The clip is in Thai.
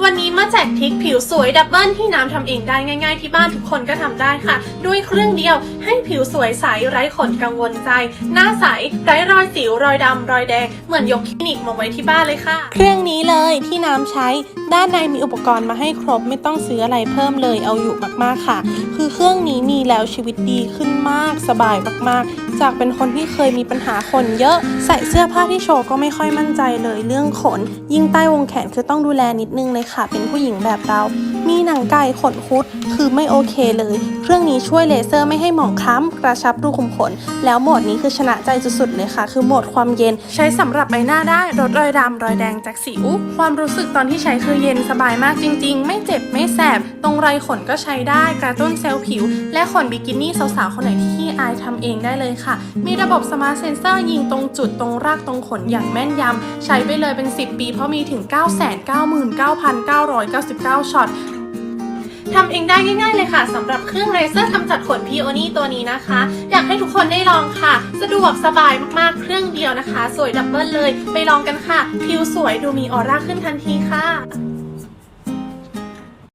วันนี้มาแจกทิคผิวสวยดับเบิลที่น้ำทำเองได้ง่าย ๆ ที่บ้านทุกคนก็ทำได้ค่ะ ด้วยเครื่องเดียวให้ผิวสวยใสไร้ขนกังวลใจ หน้าใสไร้รอยสิวรอยดำรอยแดง เหมือนยกคลินิกมาไว้ที่บ้านเลยค่ะ เครื่องนี้เลยที่น้ำใช้ ด้านในมีอุปกรณ์มาให้ครบไม่ต้องซื้ออะไรเพิ่มเลยเอาอยู่มากๆค่ะ คือเครื่องนี้มีแล้วชีวิตดีขึ้นมากสบายมากๆ จากเป็นคนที่เคยมีปัญหาขนเยอะ ใส่เสื้อผ้าที่โชว์ก็ไม่ค่อยมั่นใจเลยเรื่องขน ยิ่งใต้วงแขนคือต้องดูแลนิดนึงเลยค่ะ เป็นผู้หญิงแบบเรา มีหนังไก่ขนคุด คือไม่โอเคเลย เครื่องนี้ช่วยเลเซอร์ไม่ให้หมองคล้ำ กระชับรูขุมขน แล้วโหมดนี้คือชนะใจสุดๆเลยค่ะ คือโหมดความเย็น ใช้สำหรับใบหน้าได้ลดรอยดำรอยแดงจากสิว ความรู้สึกตอนที่ใช้คือเย็นสบายมากจริง ๆ ไม่เจ็บไม่แสบ ตรงไรขนก็ใช้ได้ กระตุ้นเซลล์ผิว และขนบิกินี่สาวๆคนไหนที่ขี้อายทำเองได้เลยค่ะ มีระบบสมาร์ทเซนเซอร์ยิงตรงจุดตรงรากตรงขนอย่างแม่นยำใช้ไปเลยเป็น 10 ปีเพราะมีถึง 999,999 ช็อต ทำเองได้ง่ายๆเลยค่ะสำหรับเครื่องเลเซอร์ทำจัดขนพีโอนี่ตัวนี้นะคะ อยากให้ทุกคนได้ลองค่ะ สะดวกสบายมากๆเครื่องเดียวนะคะ สวยดับเบิลเลย ไปลองกันค่ะ ผิวสวยดูมีออร่าขึ้นทันทีค่ะ